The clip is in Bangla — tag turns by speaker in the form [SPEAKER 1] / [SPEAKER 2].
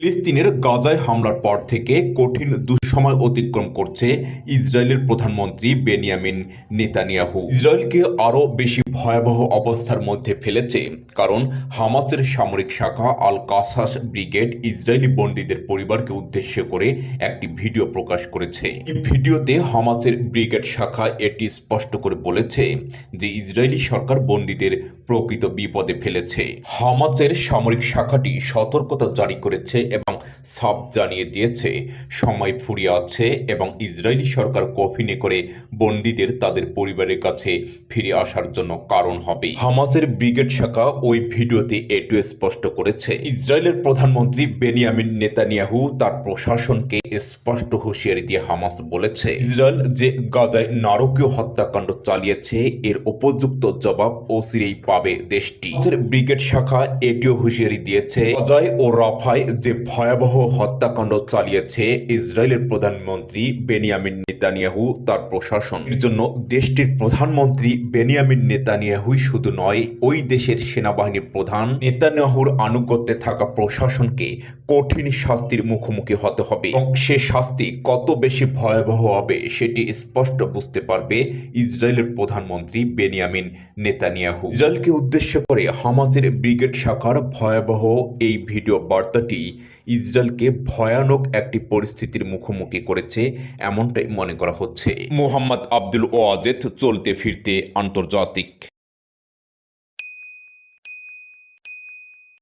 [SPEAKER 1] ফিলিস্তিনের গাজায় হামলার পর থেকে কঠিন সময় অতিক্রম করছে ইসরায়েলের প্রধানমন্ত্রী বেনিয়ামিন নেতানিয়াহু ইসরায়েলকে আরও বেশি ভয়াবহ অবস্থার মধ্যে ফেলেছে কারণ হামাসের সামরিক শাখা আল কাসাস ব্রিগেড ইসরায়েলি বন্দীদের পরিবারকে উদ্দেশ্য করে একটি ভিডিও প্রকাশ করেছে এই ভিডিওতে হামাসের ব্রিগেড শাখা এটি স্পষ্ট করে বলেছে যে ইসরায়েলি সরকার বন্দীদের প্রকৃত বিপদে ফেলেছে হামাসের সামরিক শাখাটি সতর্কতা জারি করেছে এবং সাপ জানিয়ে দিয়েছে সময় ফুরিয়ে পড়ে আছে এবং ইসরায়েলি সরকার কফিনে করে বন্দীদের তাদের পরিবারের কাছে ফিরে আসার জন্য কারণ হবে হামাসের ব্রিগেড শাখা ওই ভিডিওতে এটু স্পষ্ট করেছে ইসরায়েলের প্রধানমন্ত্রী বেনিয়ামিন নেতানিয়াহু তার প্রশাসনকে স্পষ্ট হুঁশিয়ারি দিয়ে হামাস বলেছে ইসরায়েল যে গাজায় নারকীয় হত্যাকাণ্ড চালিয়েছে এর উপযুক্ত জবাব অচিরেই পাবে দেশটি ব্রিগেড শাখা এটিও হুঁশিয়ারি দিয়েছে গাজায় ও রাফায় যে ভয়াবহ হত্যাকাণ্ড চালিয়েছে ইসরায়েলের প্রধানমন্ত্রী বেনিয়ামিন নেতানিয়াহু তার প্রশাসন এর জন্য দেশটির প্রধানমন্ত্রী বেনিয়ামিন নেতানিয়াহুই শুধু নয় ওই দেশের সেনাবাহিনীর প্রধান নেতানিয়াহুর আনুগত্যে থাকা প্রশাসনকে কঠিন শাস্তির মুখোমুখি হতে হবে এবং সে শাস্তি কত বেশি ভয়াবহ হবে সেটি স্পষ্ট বুঝতে পারবে ইসরায়েলের প্রধানমন্ত্রী বেনিয়ামিন নেতানিয়াহু ইসরায়েলকে উদ্দেশ্য করে হামাসের ব্রিগেড শাখার ভয়াবহ এই ভিডিও বার্তাটি ইসরায়েলকে ভয়ানক একটি পরিস্থিতির মুখোমুখি মুখোমুখি করেছে এমনটাই মনে করা হচ্ছে মোহাম্মদ আব্দুল ওয়াজেদ চলতে ফিরতে আন্তর্জাতিক